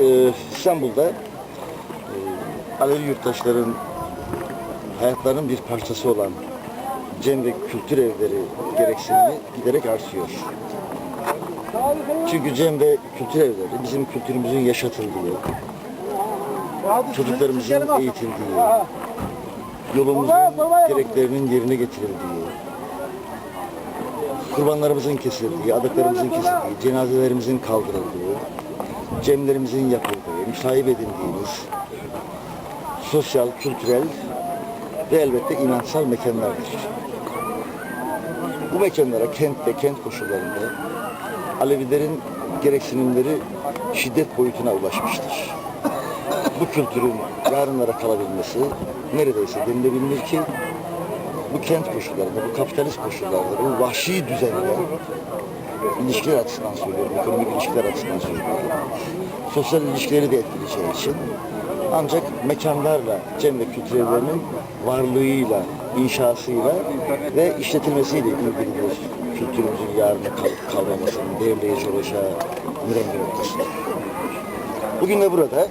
Ee, İstanbul'da e, Alevi yurttaşların hayatlarının bir parçası olan cem ve kültür evleri gereksinimi giderek artıyor. Çünkü cem ve kültür evleri bizim kültürümüzün yaşatıldığı, çocuklarımızın eğitildiği, yolumuzun gereklerinin yerine getirildiği, kurbanlarımızın kesildiği, adaklarımızın kesildiği, cenazelerimizin kaldırıldığı, cemlerimizin yapıldığı, müsahip edildiğimiz sosyal, kültürel ve elbette inançsal mekanlardır. Bu mekanlara kent ve kent koşullarında Alevilerin gereksinimleri şiddet boyutuna ulaşmıştır. Bu kültürün yarınlara kalabilmesi neredeyse denilebilir ki bu kent koşullarında, bu kapitalist koşullarda, bu vahşi düzende ilişkiler açısından söylüyorum, ekonomik ilişkiler açısından söylüyorum. Sosyal ilişkileri de etkileyeceği için ancak mekanlarla cem ve kültür evlerinin varlığıyla, inşasıyla ve işletilmesiyle ilgilidir kültürümüzün yarına kalıp kalmamasının belirleyici olacağı mürengi noktasında. Bugün de burada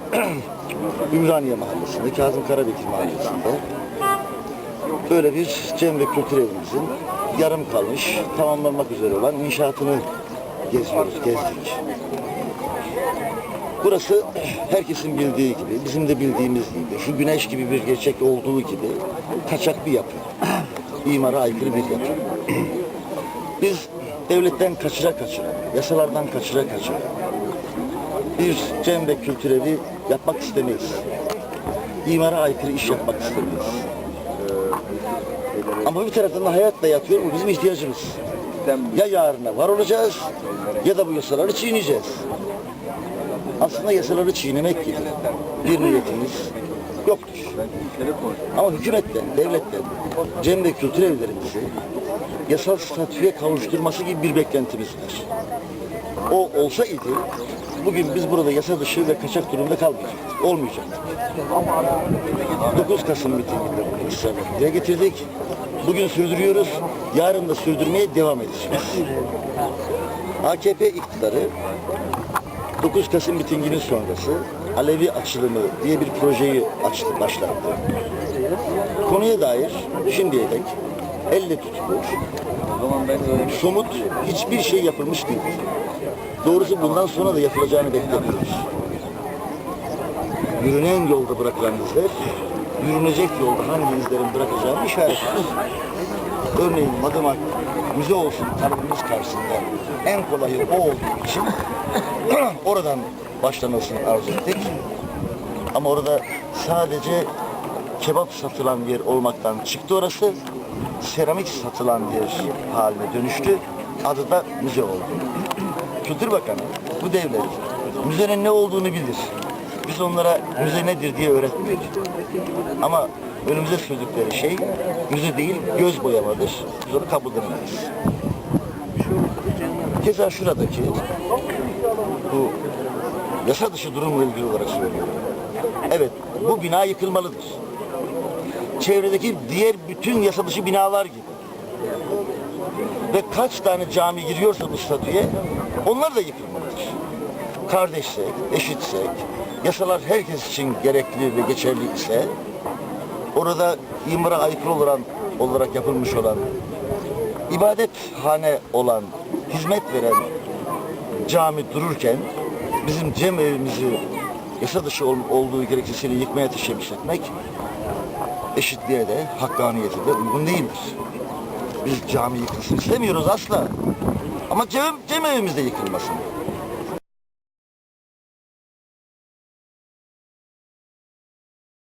Ümraniye Mahallesi'nde, Kazım Karabekir Mahallesi'nde böyle bir cem ve kültür evimizin yarım kalmış, tamamlanmak üzere olan inşaatını geziyoruz, gezdik. Burası herkesin bildiği gibi, bizim de bildiğimiz gibi, şu güneş gibi bir gerçek olduğu gibi kaçak bir yapı. İmara aykırı bir yapı. Biz devletten kaçıra kaçıra, yasalardan kaçıra kaçıra bir cem ve kültür evi yapmak istemeyiz. İmara aykırı iş yapmak istemeyiz. Ama bir taraftan da hayat da yatıyor, bu bizim ihtiyacımız. Ya yarına var olacağız ya da bu yasaları çiğneyeceğiz. Aslında yasaları çiğnemek gibi bir niyetimiz yoktur. Ama hükümetten, devletten cem ve kültür evlerimizi yasal statüye kavuşturması gibi bir beklentimiz var. O olsa idi bugün biz burada yasa dışı ve kaçak durumda kalmayacaktık. Olmayacaktık. 9 Kasım mitinginde bunu ısrarla getirdik. Bugün sürdürüyoruz. Yarın da sürdürmeye devam edeceğiz. AKP iktidarı 9 Kasım mitinginin sonrası Alevi açılımı diye bir projeyi açtı, başlattı. Konuya dair şimdiye dek elle tutulur, somut hiçbir şey yapılmış değil. Doğrusu bundan sonra da yapılacağını beklemiyoruz. Yürünen yolda bırakılan izler, yürünecek yolda hangi izlerin bırakacağını işaret eder. Örneğin Madımak müze olsun talebimiz karşısında en kolayı o olduğu için oradan başlanılsın arzu ettik. Ama orada sadece kebap satılan yer olmaktan çıktı orası. Seramik satılan bir haline dönüştü. Adı da müze oldu. Kültür Bakanı bu devlet müzenin ne olduğunu bilir. Biz onlara müze nedir diye öğretmiyoruz. Ama önümüze sürdükleri şey müze değil göz boyamadır. Biz onu kabul edemeyiz. Keza şuradaki bu yasa dışı durumla ilgili olarak söylüyorum. Evet bu bina yıkılmalıdır. Çevredeki diğer bütün yasa dışı binalar gibi. Ve kaç tane cami giriyorsa bu statüye onlar da yıkılmalıdır. Kardeşsek, eşitsek, yasalar herkes için gerekli ve geçerli ise orada imara aykırı olan, olarak yapılmış olan ibadethane olan, hizmet veren cami dururken bizim cem evimizi yasa dışı ol- olduğu gerekçesiyle yıkmaya teşebbüs etmek eşitliğe de hakkaniyete de uygun değildir. Biz cami yıkılsın istemiyoruz asla. Ama cem, cem evimiz de yıkılmasın.